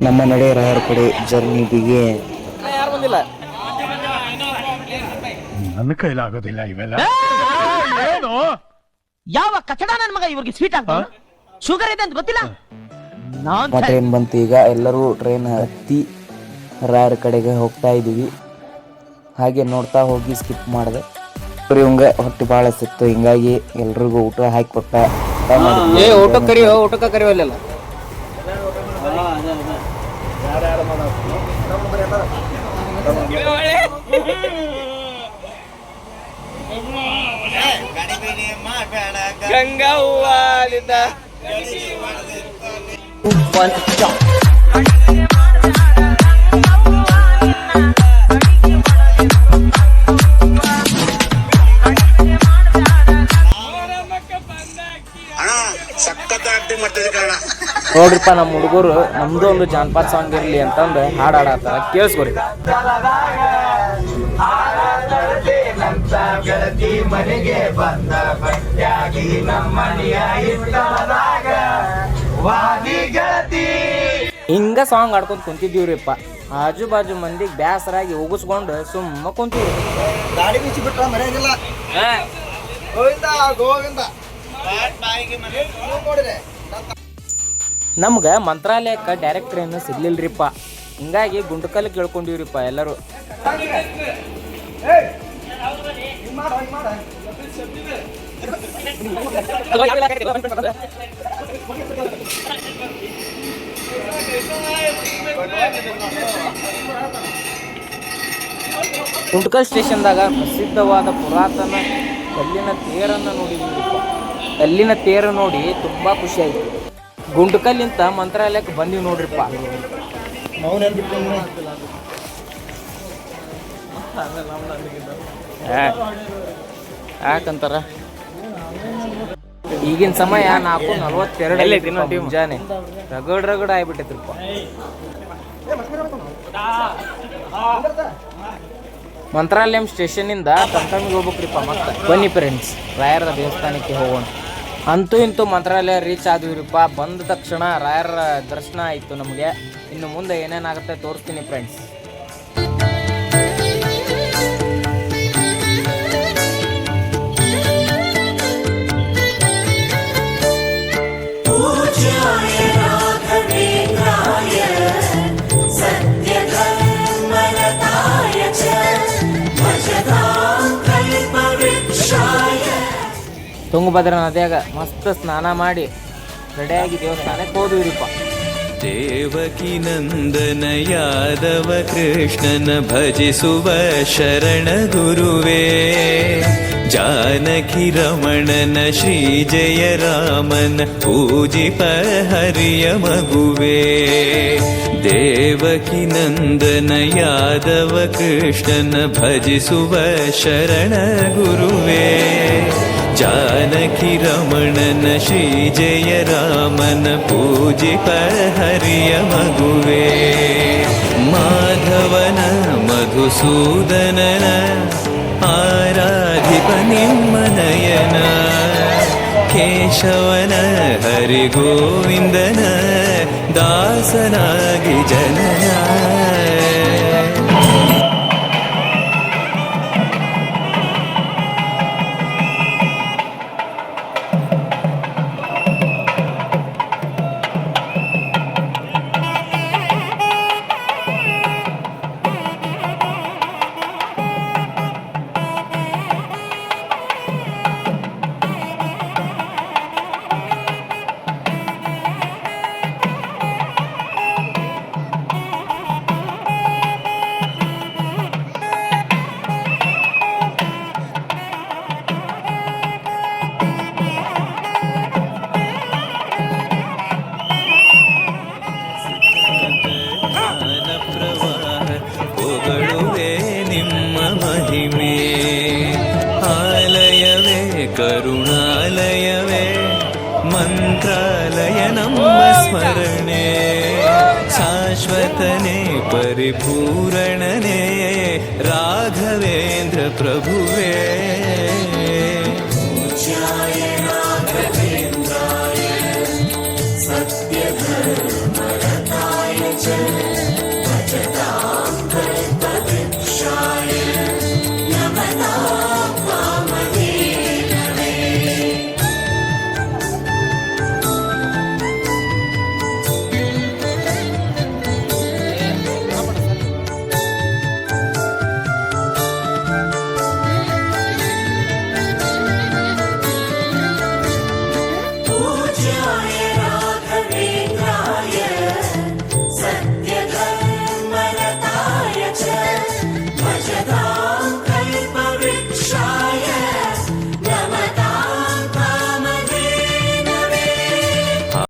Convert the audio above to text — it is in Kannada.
ನಮ್ಮ ನಡೆ ರಾಯರ ಕಡೆ ಜರ್ನಿ ಬಿಗೆ ಯಾರು ಬಂದಿಲ್ಲ ನನ್ನ ಕೈಲಾಗೋದಿಲ್ಲ ಇವೆಲ್ಲ. ಏನು? ಯಾವ ಕಚಡ ನನ್ ಮಗ ಇವ್ರಿಗೆ ಸ್ವೀಟ್ ಆಗ ಶುಗರ್ ಇದೆ ಅಂತ ಗೊತ್ತಿಲ್ಲ? ನಾನ್ ಟ್ರೈನ್ ಬಂತು ಈಗ. ಎಲ್ಲರೂ ಟ್ರೈನ್ ಹತ್ತಿ ರಾಯರ ಕಡೆಗೆ ಹೋಗ್ತಾ ಇದೀವಿ ಹಾಗೆ ನೋಡ್ತಾ ಹೋಗಿ ಸ್ಕಿಪ್ ಮಾಡಿದೆ. ಇವಂಗ ಹೊಟ್ಟೆ ಭಾಳ ಸಿಕ್ತು ಹಿಂಗಾಗಿ ಎಲ್ರಿಗೂ ಊಟ ಹಾಕಿ ಕೊಟ್ಟ. ಏ ಊಟ ಕರಿಯೋ ಊಟಕ್ಕ ಕರಿಯೋ ಹೂವಾಲಿಂದ ನೋಡ್ರಿಪ್ಪ ನಮ್ಮ ಹುಡುಗರು ನಮ್ದು ಒಂದು ಜಾನಪದ ಸಾಂಗ್ ಇರಲಿ ಅಂತಂದು ಹಾಡು ಹಾಡಾಡ್ತಾರೆ ಕೇಳಿಸ್ಕೊರಿ. ಹಿಂಗ ಸಾಂಗ್ ಆಡ್ಕೊಂಡು ಕುಂತಿದ್ದೀವ್ರಿಪ್ಪ. ಆಜು ಬಾಜು ಮಂದಿಗೆ ಬ್ಯಾಸರಾಗಿ ಉಗಿಸ್ಕೊಂಡು ಸುಮ್ಮ ಕುಂತೀವಿ ಗಾಡಿ ಬಿಚ್ಚಿ ಬಿಟ್ರ ಗೋವಿಂದ ಗೋವಿಂದ. ನಮ್ಗೆ ಮಂತ್ರಾಲಯಕ್ಕೆ ಡೈರೆಕ್ಟ್ ಟ್ರೈನ್ ಸಿಗ್ಲಿಲ್ಲರಿಪ್ಪ ಹಿಂಗಾಗಿ ಗುಂಡಕಲ್ ಕೇಳ್ಕೊಂಡಿವ್ರಿಪ್ಪ ಎಲ್ಲರೂ. ಗುಂಟಕಲ್ ಸ್ಟೇಷನ್ದಾಗ ಪ್ರಸಿದ್ಧವಾದ ಪುರಾತನ ಕಲ್ಲಿನ ತೇರನ್ನು ನೋಡಿದ್ವಿ. ಕಲ್ಲಿನ ತೇರು ನೋಡಿ ತುಂಬ ಖುಷಿ ಆಯ್ತು ಗುಂಟಕಲ್ಲಿಂತ ಮಂತ್ರಾಲಯಕ್ಕೆ ಬಂದೀವಿ ನೋಡ್ರಿಪ್ಪ. ಯಾಕಂತಾರ? ಈಗಿನ ಸಮಯ ನಾಲ್ಕು ನಲ್ವತ್ತೆರಡು ಮುಂಜಾನೆ. ರಗಡ್ ರಗಡ್ ಆಗ್ಬಿಟ್ಟೈತ್ರಿಪ್ಪ. ಮಂತ್ರಾಲಯಂ ಸ್ಟೇಷನ್ನಿಂದ ಟಂಟಮಿಗೆ ಹೋಗ್ಬೇಕ್ರಿಪ್ಪ ಮತ್ತೆ. ಬನ್ನಿ ಫ್ರೆಂಡ್ಸ್ ರಾಯರ ದೇವಸ್ಥಾನಕ್ಕೆ ಹೋಗೋಣ. ಅಂತೂ ಇಂತೂ ಮಂತ್ರಾಲಯ ರೀಚ್ ಆದ್ವಿರಪ್ಪ. ಬಂದ ತಕ್ಷಣ ರಾಯರ ದರ್ಶನ ಆಯಿತು ನಮಗೆ. ಇನ್ನು ಮುಂದೆ ಏನೇನಾಗುತ್ತೆ ತೋರಿಸ್ತೀನಿ ಫ್ರೆಂಡ್ಸ್ ತುಂಗಭದ್ರಾ ನದಿಯಾಗ ಮಸ್ತ್ ಸ್ನಾನ ಮಾಡಿ ರೆಡಿಯಾಗಿ ದೇವಸ್ಥಾನಕ್ಕೆ ಹೋದ್ವಿರಿಪ್ಪ. ದೇವಕಿ ನಂದನ ಯಾದವ ಕೃಷ್ಣನ ಭಜಿಸುವ ಶರಣ ಗುರುವೇ. ಜಾನಕಿ ರಮಣನ ಶ್ರೀ ಜಯ ರಾಮನ ಪೂಜಿಪ ಹರಿಯ ಮಗುವೇ. ದೇವಕಿ ನಂದನ ಯಾದವ ಕೃಷ್ಣನ ಭಜಿಸುವ ಶರಣ ಗುರುವೇ. ी रमणन श्रीजय रामन पूजि प मगुवे। माधवन मधुसूदनन आराधिपनिम्मनयन केशवन हरिगोविन्दन दासनागि जनया करुणालयवे मन्त्रालय स्मरणे शाश्वतने परिपूरणने राघवेन्द्र प्रभुवे.